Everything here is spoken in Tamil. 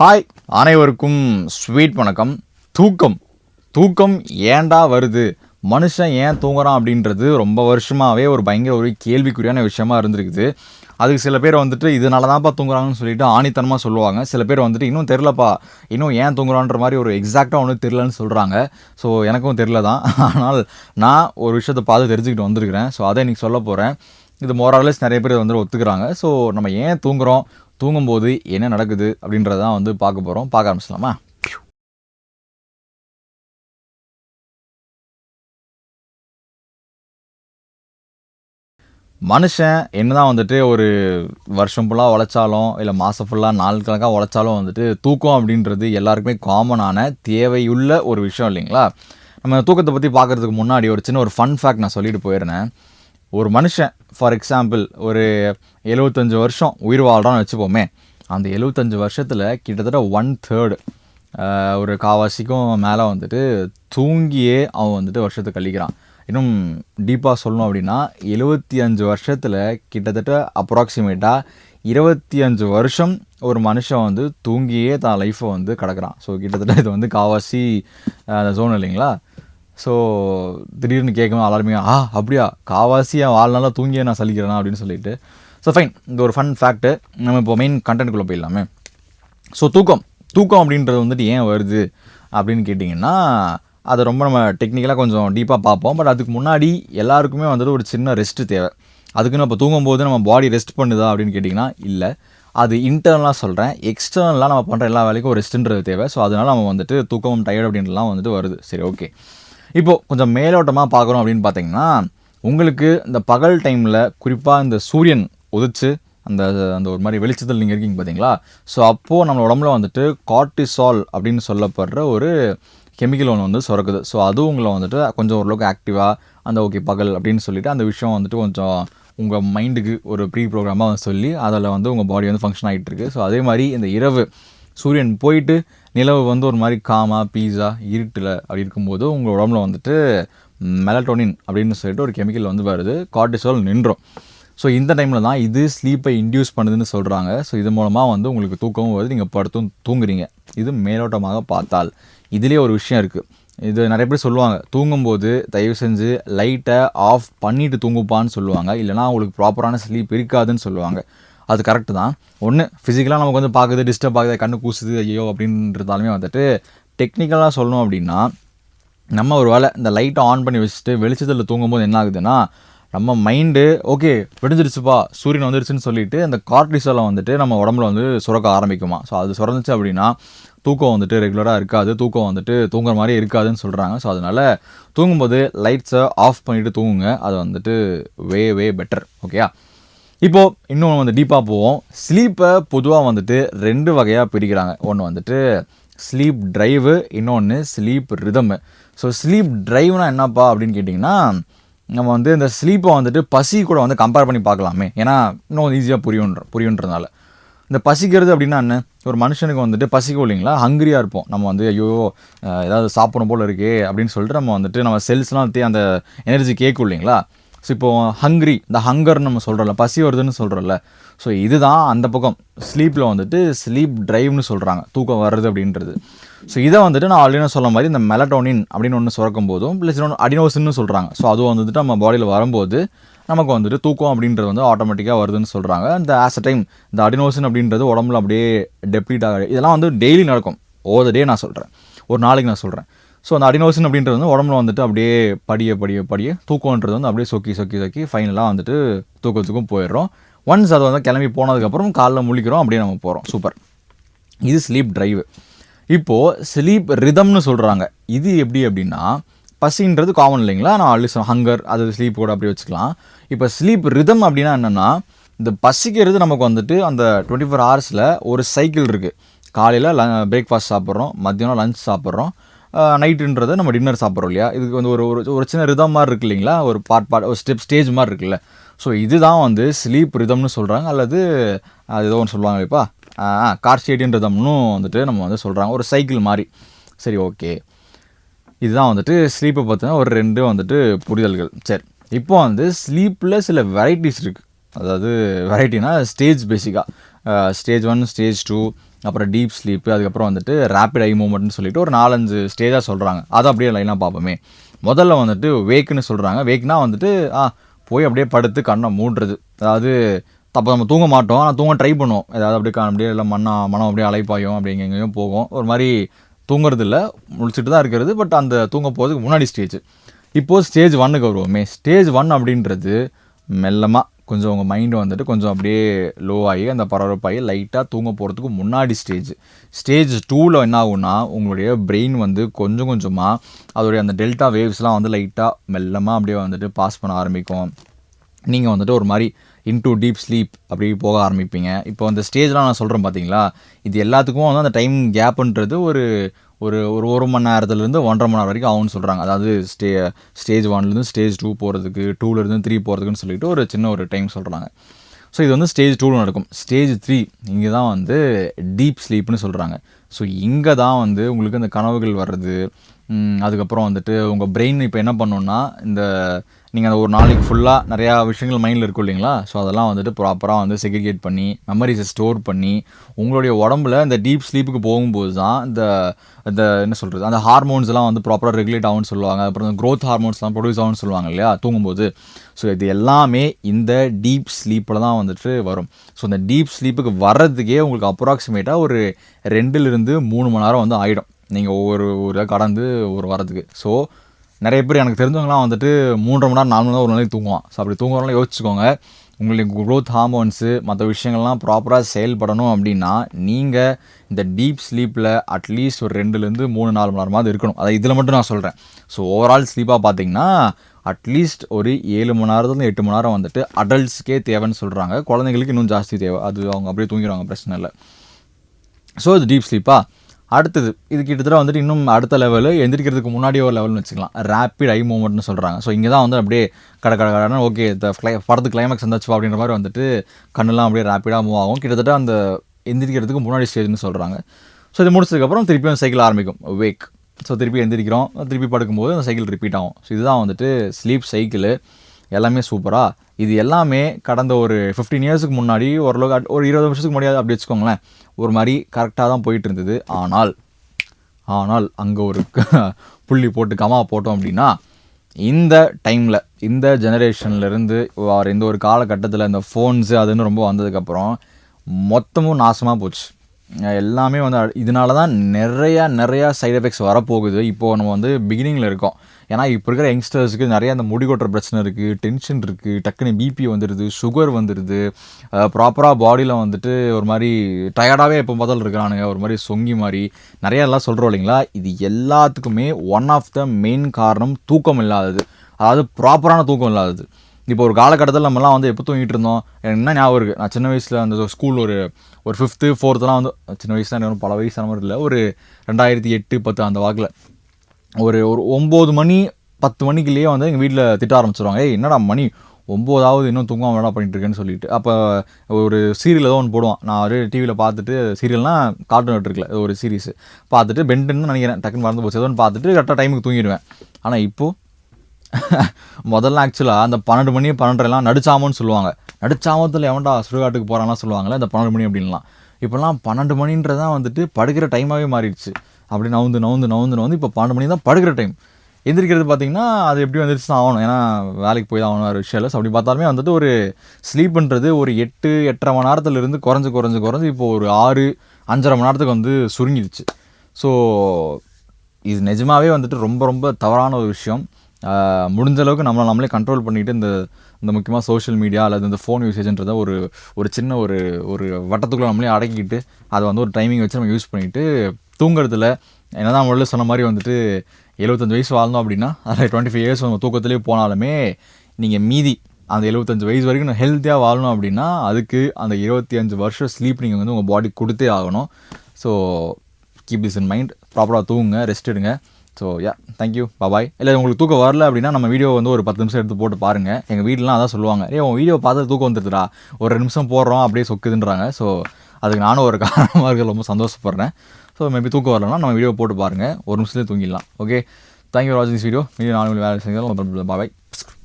ஹாய் அனைவருக்கும் ஸ்வீட் வணக்கம். தூக்கம். தூக்கம் ஏன்டா வருது? மனுஷன் ஏன் தூங்குறான் அப்படின்றது ரொம்ப வருஷமாகவே ஒரு பயங்கர ஒரு கேள்விக்குறியான விஷயமா இருந்திருக்குது. அதுக்கு சில பேர் வந்துட்டு இதனால தான்ப்பா தூங்குறாங்கன்னு சொல்லிட்டு ஆணித்தனமாக சொல்லுவாங்க. சில பேர் வந்துட்டு இன்னும் தெரிலப்பா இன்னும் ஏன் தூங்குறான்ற மாதிரி ஒரு எக்ஸாக்டாக ஒன்றும் தெரிலன்னு சொல்கிறாங்க ஸோ எனக்கும் தெரில தான் ஆனால் நான் ஒரு விஷயத்தை பார்த்து தெரிஞ்சுக்கிட்டு வந்திருக்கிறேன். ஸோ அதை இன்றைக்கி சொல்ல போகிறேன் இது மோரலஸ் நிறைய பேர் வந்து ஒத்துக்கிறாங்க. ஸோ நம்ம ஏன் தூங்குகிறோம் தூங்கும்போது என்ன நடக்குது அப்படின்றதான் வந்து பார்க்க போகிறோம் பார்க்க ஆரம்பிச்சலாமா மனுஷன் என்னதான் வந்துட்டு ஒரு வருஷம் ஃபுல்லாக உழைச்சாலும் இல்லை மாதம் ஃபுல்லாக நாள் கணக்காக உழைச்சாலும் வந்துட்டு தூக்கம் அப்படின்றது எல்லாருக்குமே காமனான தேவையுள்ள ஒரு விஷயம் இல்லைங்களா? நம்ம தூக்கத்தை பற்றி பார்க்குறதுக்கு முன்னாடி ஒரு சின்ன ஒரு ஃபன் ஃபேக்ட் நான் சொல்லிட்டு போயிருந்தேன் ஒரு மனுஷன் ஃபார் எக்ஸாம்பிள் ஒரு எழுபத்தஞ்சு வருஷம் உயிர் வாழ்கிறான்னு வச்சுப்போமே அந்த எழுபத்தஞ்சு வருஷத்தில் கிட்டத்தட்ட ஒன் தேர்டு ஒரு காவாசிக்கும் மேலே வந்துட்டு தூங்கியே அவன் வந்துட்டு வருஷத்தை கழிக்கிறான். இன்னும் டீப்பாக சொல்லணும் அப்படின்னா எழுபத்தி அஞ்சு வருஷத்தில் கிட்டத்தட்ட அப்ராக்சிமேட்டாக இருபத்தி அஞ்சு வருஷம் ஒரு மனுஷன் வந்து தூங்கியே தான் லைஃப்பை வந்து கிடக்கிறான். ஸோ கிட்டத்தட்ட இது வந்து காவாசி அந்த ஜோன் இல்லைங்களா? ஸோ திடீர்னு கேட்கணும் எல்லாருமே ஆ அப்படியா? காவாசி என் வாழ்நாளாக தூங்கியே நான் சலிக்கிறேனா? அப்படின்னு சொல்லிட்டு. ஸோ ஃபைன் இந்த ஒரு ஃபன் ஃபேக்ட்டு நம்ம இப்போ மெயின் கண்டென்ட்குள்ளே போயிடலாமே. ஸோ தூக்கம். தூக்கம் அப்படின்றது வந்துட்டு ஏன் வருது அப்படின்னு கேட்டிங்கன்னா அதை ரொம்ப நம்ம டெக்னிக்கலாக கொஞ்சம் டீப்பாக பார்ப்போம். பட் அதுக்கு முன்னாடி எல்லாருக்குமே வந்துட்டு ஒரு சின்ன ரெஸ்ட்டு தேவை. அதுக்குன்னு இப்போ தூங்கும்போது நம்ம பாடி ரெஸ்ட் பண்ணுதா அப்படின்னு கேட்டிங்கன்னா இல்லை. அது இன்டர்னலாக சொல்கிறேன் எக்ஸ்டர்னலாக நம்ம பண்ணுற எல்லா வேலைக்கும் ஒரு ரெஸ்ட்டுன்றது தேவை. ஸோ அதனால் நம்ம வந்துட்டு தூக்கம் டயர்டு அப்படின்றலாம் வந்துட்டு வருது. சரி ஓகே இப்போது கொஞ்சம் மேலோட்டமாக பார்க்குறோம் அப்படின்னு பார்த்தீங்கன்னா உங்களுக்கு இந்த பகல் டைமில் குறிப்பாக இந்த சூரியன் உதிச்சு அந்த அந்த ஒரு மாதிரி வெளிச்சத்தில் நீங்கள் இருக்கீங்க பார்த்தீங்களா ஸோ அப்போது நம்ம உடம்புல வந்துட்டு கார்டிசால் அப்படின்னு சொல்லப்படுற ஒரு கெமிக்கல் ஒன்று வந்து சுரக்குது. ஸோ அதுவும் உங்களை வந்துட்டு கொஞ்சம் ஓரளவுக்கு ஆக்டிவாக அந்த ஓகே பகல் அப்படின்னு சொல்லிவிட்டு அந்த விஷயம் வந்துட்டு கொஞ்சம் உங்கள் மைண்டுக்கு ஒரு ப்ரீ ப்ரோக்ராமாக வந்து சொல்லி அதில் வந்து உங்கள் பாடி வந்து ஃபங்க்ஷன் ஆகிட்டு இருக்குது ஸோ அதே மாதிரி இந்த இரவு சூரியன் போயிட்டு நிலவு வந்து ஒரு மாதிரி காமா பீஸா இருட்டில் அப்படி இருக்கும்போது உங்கள் உடம்புல வந்துட்டு மெலட்டோனின் அப்படின்னு சொல்லிட்டு ஒரு கெமிக்கல் வந்து வருது. கார்டிசோல் நின்றோம். ஸோ இந்த டைமில் தான் இது ஸ்லீப்பை இன்டியூஸ் பண்ணுதுன்னு சொல்கிறாங்க ஸோ இது மூலமாக வந்து உங்களுக்கு தூக்கமும் வருது. நீங்கள் படுத்தும் தூங்குறீங்க. இது மேலோட்டமாக பார்த்தால் இதுலேயே ஒரு விஷயம் இருக்குது இது நிறைய பேர் சொல்லுவாங்க தூங்கும்போது தயவு செஞ்சு லைட்டை ஆஃப் பண்ணிவிட்டு தூங்குப்பான்னு சொல்லுவாங்க. இல்லைனா உங்களுக்கு ப்ராப்பரான ஸ்லீப் இருக்காதுன்னு சொல்லுவாங்க. அது கரெக்டு தான். ஒன்று ஃபிசிக்கலாக நமக்கு வந்து பார்க்குது டிஸ்டர்ப் ஆகுது கண்ணு கூசுது ஐயோ அப்படின்றதாலுமே வந்துட்டு டெக்னிக்கலாக சொல்லணும் அப்படின்னா நம்ம ஒரு வேளை இந்த லைட்டை ஆன் பண்ணி வச்சுட்டு வெளிச்சத்தில் தூங்கும்போது என்ன ஆகுதுன்னா நம்ம மைண்டு ஓகே விடிஞ்சிருச்சுப்பா சூரியன் வந்துருச்சுன்னு சொல்லிட்டு அந்த கார்டிசோலை வந்துட்டு நம்ம உடம்புல வந்து சுரக்க ஆரம்பிக்குமா. ஸோ அது சுரந்துச்சு அப்படின்னா தூக்கம் வந்துட்டு ரெகுலராக இருக்காது தூக்கம் வந்துட்டு தூங்குற மாதிரி இருக்காதுன்னு சொல்கிறாங்க ஸோ அதனால் தூங்கும்போது லைட்ஸை ஆஃப் பண்ணிவிட்டு தூங்குங்க. அது வந்துட்டு வே வே பெட்டர் ஓகேயா இப்போது இன்னொன்று வந்து டீப்பாக போவோம். ஸ்லீப்பை பொதுவாக வந்துட்டு ரெண்டு வகையாக பிரிக்கிறாங்க. ஒன்று வந்துட்டு ஸ்லீப் ட்ரைவு இன்னொன்று ஸ்லீப் ரிதமு ஸோ ஸ்லீப் ட்ரைவ்னால் என்னப்பா அப்படின்னு கேட்டிங்கன்னா நம்ம வந்து இந்த ஸ்லீப்பை வந்துட்டு பசி கூட வந்து கம்பேர் பண்ணி பார்க்கலாமே. ஏன்னா இன்னும் ஈஸியாக புரியுன்ற புரியுன்றதுனால. இந்த பசிக்கிறது அப்படின்னா என்ன? ஒரு மனுஷனுக்கு வந்துட்டு பசிக்கும் இல்லைங்களா? ஹங்கிரியாக இருப்போம். நம்ம வந்து ஐயோ ஏதாவது சாப்பிடணும் போல் இருக்கே அப்படின்னு சொல்லிட்டு நம்ம வந்துட்டு நம்ம செல்ஸ்லாம் தே அந்த எனர்ஜி கேட்கும் இல்லைங்களா? ஸோ இப்போது ஹங்க்ரி இந்த ஹங்கர்னு நம்ம சொல்கிறோம்ல பசி வருதுன்னு சொல்கிறோம்ல ஸோ இதுதான் அந்த பக்கம். ஸ்லீப்பில் வந்துட்டு ஸ்லீப் ட்ரைவ்னு சொல்கிறாங்க தூக்கம் வர்றது அப்படின்றது. ஸோ இதை வந்துட்டு நான் ஆல்ரெடி சொல்ல மாதிரி இந்த மெலட்டோனின் அப்படின்னு ஒன்று சுரக்கும் போதும் ப்ளஸ் இன்னொன்று அடினோசின்னு சொல்கிறாங்க ஸோ அதுவும் வந்துட்டு நம்ம பாடியில் வரும்போது நமக்கு வந்துட்டு தூக்கம் அப்படின்றது வந்து ஆட்டோமேட்டிக்காக வருதுன்னு சொல்கிறாங்க இந்த ஆஸ் அ டைம் இந்த அடினோசின் அப்படின்றது உடம்புல அப்படியே டெப்ளீட் ஆக இதெல்லாம் வந்து டெய்லி நடக்கும். ஓவர் டே நான் சொல்கிறேன் ஒரு நாளைக்கு நான் சொல்கிறேன் ஸோ அந்த அடினோசின் அப்படின்றது வந்து உடம்புல வந்துட்டு அப்படியே படிய படிய படிய தூக்கம்ன்றது வந்து அப்படியே சொக்கி சொக்கி சொக்கி ஃபைனலாக வந்துட்டு தூக்கத்துக்கும் போயிடுறோம். ஒன்ஸ் அது வந்து கிளம்பி போனதுக்கப்புறம் காலைல முழிக்கிறோம் அப்படியே நம்ம போகிறோம் சூப்பர் இது ஸ்லீப் ட்ரைவ் இப்போது ஸ்லீப் ரிதம்னு சொல்கிறாங்க இது எப்படி அப்படின்னா பசின்றது காமன் இல்லைங்களா? நான் ஆல்ரெடி ஹங்கர் அது ஸ்லீப் கூட அப்படி வச்சுக்கலாம். இப்போ ஸ்லீப் ரிதம் அப்படின்னா என்னென்னா இந்த பசிக்கிறது நமக்கு வந்துட்டு அந்த டுவெண்ட்டி ஃபோர் ஹவர்ஸில் ஒரு சைக்கிள் இருக்குது காலையில் ல பிரேக்ஃபாஸ்ட் சாப்பிட்றோம் மத்தியானம் லஞ்ச் சாப்பிட்றோம். நைட்டுன்றது நம்ம டின்னர் சாப்பிட்றோம் இல்லையா? இதுக்கு வந்து ஒரு ஒரு ஒரு சின்ன ரிதம் மாதிரி இருக்கு இல்லைங்களா? ஒரு பார்ட் பார்ட் ஒரு ஸ்டெப் ஸ்டேஜ் மாதிரி இருக்குல்ல. ஸோ இதுதான் வந்து ஸ்லீப் ரிதம்னு சொல்கிறாங்க அல்லது அது ஏதோ ஒன்று சொல்லுவாங்க இப்பா கார்சியேடியன் ரிதம்னு வந்துட்டு நம்ம வந்து சொல்கிறாங்க ஒரு சைக்கிள் மாதிரி. சரி ஓகே இதுதான் வந்துட்டு ஸ்லீப்பை பற்றின ஒரு ரெண்டு வந்துட்டு புரிதல்கள். சரி. இப்போ வந்து ஸ்லீப்பில் சில வெரைட்டிஸ் இருக்குது அதாவது வெரைட்டினா ஸ்டேஜ் பேசிக்காக ஸ்டேஜ் ஒன் ஸ்டேஜ் டூ அப்புறம் டீப் ஸ்லீப்பு அதுக்கப்புறம் வந்துட்டு ரேப்பிட் ஐ மூமெண்ட்னு சொல்லிட்டு ஒரு நாலஞ்சு ஸ்டேஜாக சொல்கிறாங்க அதை அப்படியே லைனாக பார்ப்போமே. முதல்ல வந்துட்டு வேக்குன்னு சொல்கிறாங்க வேக்னால் வந்துட்டு ஆ போய் அப்படியே படுத்து கண்ணை மூடுறது. அதாவது அப்போ நம்ம தூங்க மாட்டோம். ஆனால் தூங்க ட்ரை பண்ணுவோம். ஏதாவது அப்படியே அப்படியே இல்லை மண்ணா மனம் அப்படியே அலைப்பாயும் அப்படி எங்கே எங்கேயும் போகும். ஒரு மாதிரி தூங்குறது இல்லை முழிச்சிட்டு தான் இருக்கிறது. பட் அந்த தூங்க போகிறதுக்கு முன்னாடி ஸ்டேஜ் இப்போது ஸ்டேஜ் ஒன்னுக்கு வருவோமே. ஸ்டேஜ் ஒன் அப்படின்றது மெல்லமாக கொஞ்சம் உங்கள் மைண்டு வந்துட்டு கொஞ்சம் அப்படியே லோ ஆகி அந்த பரபரப்பாகி லைட்டாக தூங்க போகிறதுக்கு முன்னாடி ஸ்டேஜ் ஸ்டேஜ் டூவில் என்ன ஆகும்னா உங்களுடைய பிரெயின் வந்து கொஞ்சம் கொஞ்சமாக அதோடைய அந்த டெல்டா வேவ்ஸ்லாம் வந்து லைட்டாக மெல்லமாக அப்படியே வந்துட்டு பாஸ் பண்ண ஆரம்பிக்கும். நீங்கள் வந்துட்டு ஒரு மாதிரி இன்டூ டீப் ஸ்லீப் அப்படி போக ஆரம்பிப்பீங்க. இப்போ அந்த ஸ்டேஜ்லாம் நான் சொல்கிறேன் பார்த்தீங்களா இது எல்லாத்துக்கும் வந்து அந்த டைம் கேப்புன்றது ஒரு ஒரு ஒரு ஒரு மணி நேரத்துலேருந்து ஒன்றரை மணி நேரம் வரைக்கும் ஆகும்னு சொல்கிறாங்க அதாவது ஸ்டே ஸ்டேஜ் ஒன்லேருந்து ஸ்டேஜ் டூ போகிறதுக்கு டூலேருந்து த்ரீ போகிறதுக்குன்னு சொல்லிட்டு ஒரு சின்ன ஒரு டைம் சொல்கிறாங்க ஸோ இது வந்து ஸ்டேஜ் டூவில் நடக்கும். ஸ்டேஜ் த்ரீ இங்கே தான் வந்து டீப் ஸ்லீப்னு சொல்கிறாங்க ஸோ இங்கே தான் வந்து உங்களுக்கு அந்த கனவுகள் வர்றது அதுக்கப்புறம் வந்துட்டு உங்கள் பிரெயின் இப்போ என்ன பண்ணுன்னா இந்த நீங்கள் அந்த ஒரு நாளைக்கு ஃபுல்லாக நிறையா விஷயங்கள் மைண்டில் இருக்கும் இல்லைங்களா? ஸோ அதெல்லாம் வந்துட்டு ப்ராப்பராக வந்து செக்ரிகேட் பண்ணி மெமரிஸை ஸ்டோர் பண்ணி உங்களுடைய உடம்புல இந்த டீப் ஸ்லீப்புக்கு போகும்போது தான் இந்த இந்த என்ன சொல்கிறது அந்த ஹார்மோன்ஸ்லாம் வந்து ப்ராப்பராக ரெகுலேட் ஆகும்னு சொல்லுவாங்க. அப்புறம் இந்த க்ரோத் ஹார்மோன்ஸ்லாம் ப்ரொடியூஸ் ஆகும்னு சொல்லுவாங்க இல்லையா? தூங்கும்போது. ஸோ இது எல்லாமே இந்த டீப் ஸ்லீப்பில் தான் வந்துட்டு வரும். ஸோ இந்த டீப் ஸ்லீப்புக்கு வர்றதுக்கே உங்களுக்கு அப்ராக்சிமேட்டாக ஒரு ரெண்டுலேருந்து மூணு மணி நேரம் வந்து ஆகிடும் நீங்கள் ஒவ்வொரு ஊராக கடந்து ஒரு வரதுக்கு ஸோ நிறைய பேர் எனக்கு தெரிஞ்சவங்களாம் வந்துட்டு மூன்றரை மணி நேரம் நாலு மணி நேரம் ஒரு நாளைக்கு தூங்குவான். ஸோ அப்படி தூங்குறவங்களாம் யோசிச்சுக்கோங்க. உங்களுக்கு க்ரோத் ஹார்மோன்ஸு மற்ற விஷயங்கள்லாம் ப்ராப்பராக செயல்படணும் அப்படின்னா நீங்கள் இந்த டீப் ஸ்லீப்பில் அட்லீஸ்ட் ஒரு ரெண்டுலேருந்து மூணு நாலு மணி நேரமாவது இருக்கணும். அதை இதில் மட்டும் நான் சொல்கிறேன் ஸோ ஓவரால் ஸ்லீப்பாக பார்த்தீங்கன்னா அட்லீஸ்ட் ஒரு ஏழு மணி நேரத்துலேருந்து எட்டு மணி நேரம் வந்துட்டு அடல்ட்ஸ்க்கே தேவைன்னு சொல்கிறாங்க குழந்தைங்களுக்கு இன்னும் ஜாஸ்தி தேவை. அது அவங்க அப்படியே தூங்கிடுவாங்க பிரச்சனை இல்லை. ஸோ இது டீப் ஸ்லீப்பா அடுத்தது இது கிட்டத்தட்ட வந்துட்டு இன்னும் அடுத்த லெவலு எந்திரிக்கிறதுக்கு முன்னாடி ஒரு லெவல்னு வச்சுக்கலாம். ரேப்பிட் ஐ மூமெண்ட்னு சொல்கிறாங்க ஸோ இங்கே தான் வந்து அப்படியே கட கட கடன்னு ஓகே இந்த ஃப்ளை படத்து கிளைமேக்ஸ் வந்துச்சு அப்படின்ற மாதிரி வந்துட்டு கண்ணெல்லாம் அப்படியே ரேப்பிடாக மூவ் ஆகும். கிட்டத்தட்ட அந்த எந்திரிக்கிறதுக்கு முன்னாடி ஸ்டேஜ்னு சொல்கிறாங்க ஸோ இது முடிச்சதுக்கப்புறம் திருப்பியும் சைக்கிள் ஆரம்பிக்கும். வேக் ஸோ திருப்பி எந்திரிக்கிறோம். திருப்பி படுக்கும்போது அந்த சைக்கிள் ரிப்பீட் ஆகும். ஸோ இதுதான் வந்துட்டு ஸ்லீப் சைக்கிள் எல்லாமே சூப்பராக இது எல்லாமே கடந்த ஒரு ஃபிஃப்டீன் இயர்ஸுக்கு முன்னாடி ஓரளவுக்கு ஒரு இருபது வருஷத்துக்கு முன்னாடி அப்படி வச்சுக்கோங்களேன். ஒரு மாதிரி கரெக்டாக தான் போயிட்டு இருந்தது ஆனால் ஆனால் அங்கே ஒரு புள்ளி போட்டு கமா போட்டோம் அப்படின்னா இந்த டைமில் இந்த ஜெனரேஷன்லேருந்து வேறு இந்த ஒரு காலகட்டத்தில் இந்த ஃபோன்ஸு அதுன்னு ரொம்ப வந்ததுக்கப்புறம் மொத்தமும் நாசமாக போச்சு. எல்லாமே வந்து இதனால தான் நிறையா நிறையா சைட் எஃபெக்ட்ஸ் வரப்போகுது. இப்போது நம்ம வந்து பிகினிங்கில் இருக்கோம். ஏன்னா இப்போ இருக்கிற யங்ஸ்டர்ஸுக்கு நிறைய அந்த முடி கொட்டுற பிரச்சனை இருக்குது டென்ஷன் இருக்குது டக்குன்னு பிபி வந்துடுது சுகர் வந்துடுது ப்ராப்பராக பாடியில் வந்துட்டு ஒரு மாதிரி டயர்டாகவே எப்போ முதல் இருக்கிறானுங்க ஒரு மாதிரி சொங்கி மாதிரி. நிறைய எல்லாம் சொல்கிறோம் இல்லைங்களா? இது எல்லாத்துக்குமே ஒன் ஆஃப் த மெயின் காரணம் தூக்கம் இல்லாதது. அதாவது ப்ராப்பரான தூக்கம் இல்லாதது. இப்போ ஒரு காலகட்டத்தில் நம்மலாம் வந்து எப்போ தூங்கிட்டு இருந்தோம்? எனக்கு என்ன ஞாபகம் இருக்குது நான் சின்ன வயசில் அந்த ஸ்கூல் ஒரு ஒரு ஃபிஃப்த்து ஃபோர்த்துலாம் வந்து சின்ன வயசுலாம் எனக்கு பல வயசான மாதிரி இல்லை. ஒரு ரெண்டாயிரத்தி எட்டு பத்து அந்த வாக்கில். ஒரு ஒரு ஒம்பது மணி பத்து மணிக்குள்ளேயே வந்து எங்கள் வீட்டில் திட்ட ஆரம்பிச்சிருவாங்க. ஏய் என்னடா மணி? ஒம்போதாவது இன்னும் தூங்காம வேணா பண்ணிட்டு இருக்கேன்னு சொல்லிட்டு. அப்போ ஒரு சீரியல் ஏதோ ஒன்று போடுவான். நான் ஒரு டிவியில் பார்த்துட்டு சீரியல்னால் கார்ட்டூன் நெட்ருக்கில் ஒரு சீரிஸ் பார்த்துட்டு பெண்டுன்னு நினைக்கிறேன். டக்குன்னு மறந்து போச்சு. ஏதோ ஒன்று பார்த்துட்டு கரெக்டாக டைமுக்கு தூங்கிடுவேன். ஆனால் இப்போது முதல்ல ஆக்சுவலாக அந்த பன்னெண்டு மணி பன்னெண்டரைலாம் நடுச்சாமன்னு சொல்லுவாங்க. நடுச்சாமத்தில் எவன்டா சுடுகாட்டுக்கு போகிறான்லாம் சொல்லுவாங்கல்ல இந்த பன்னெண்டு மணி அப்படின்லாம். இப்போல்லாம் பன்னெண்டு மணின்றதான் வந்துட்டு படுக்கிற டைமாகவே மாறிடுச்சு. அப்படி நவுந்து நவுந்து நவுந்து நவுந்து இப்போ பன்னெண்டு மணி தான் படுக்கிற டைம் எந்திரிக்கிறது பார்த்தீங்கன்னா அது எப்படி வந்துருச்சு தான் ஆகணும். ஏன்னா வேலைக்கு போய் தான் ஆகணும் விஷயம் இல்லை. அப்படி பார்த்தாலுமே வந்துட்டு ஒரு ஸ்லீப்ன்றது ஒரு எட்டு எட்டரை மணி நேரத்துலேருந்து குறைஞ்சு குறைஞ்சு குறைஞ்சி இப்போ ஒரு ஆறு அஞ்சரை மணி நேரத்துக்கு வந்து சுருங்கிடுச்சு. ஸோ இது நிஜமாவே வந்துட்டு ரொம்ப ரொம்ப தவறான ஒரு விஷயம். முடிஞ்ச அளவுக்கு நம்மளை நம்மளே கண்ட்ரோல் பண்ணிட்டு இந்த இந்த முக்கியமாக சோஷியல் மீடியா அல்லது இந்த ஃபோன் யூசேஜ்ன்றத ஒரு ஒரு சின்ன ஒரு ஒரு வட்டத்துக்குள்ளே நம்மளே அடக்கிக்கிட்டு அதை வந்து ஒரு டைமிங் வச்சு நம்ம யூஸ் பண்ணிட்டு தூங்குறதுல என்ன தான் முதல்ல சொன்ன மாதிரி வந்துட்டு எழுபத்தஞ்சு வயசு வாழ்ந்தோம் அப்படின்னா அதில் டுவெண்ட்டி ஃபைவ் இயர்ஸ் நம்ம தூக்கத்துலேயே போனாலுமே நீங்கள் மீதி அந்த எழுபத்தஞ்சு வயசு வரைக்கும் நான் ஹெல்த்தியாக வாழணும் அப்படின்னா அதுக்கு அந்த இருபத்தி அஞ்சு வருஷம் ஸ்லீப் நீங்கள் வந்து உங்கள் பாடி கொடுத்தே ஆகணும். So keep this in mind ப்ராப்பராக தூங்குங்க ரெஸ்ட் எடுங்க. ஸோ யா தேங்க்யூ பாய் இல்லை உங்களுக்கு தூக்கம் வரல அப்படின்னா நம்ம வீடியோ வந்து ஒரு பத்து நிமிஷம் எடுத்து போட்டு பாருங்கள் எங்கள் வீட்டிலாம் அதான் சொல்லுவாங்க. ஏ உன் வீடியோ பார்த்து தூக்கம் வந்துடுதுடா ஒரு ரெண்டு நிமிஷம் போடுறோம் அப்படியே சொக்குதுன்றாங்க. ஸோ அதுக்கு நானும் ஒரு காரணமாக இருக்க ரொம்ப சந்தோஷப்படுறேன். ஸோ மேபி தூக்கம் வரலன்னா நம்ம வீடியோ போட்டு பாருங்கள் ஒரு நிமிஷத்துலேயே தூங்கிடலாம். ஓகே தேங்க்யூ வாட்சிங் வீடியோ மீடியோ நாலு மணி வேலை செஞ்சாலும் பாய்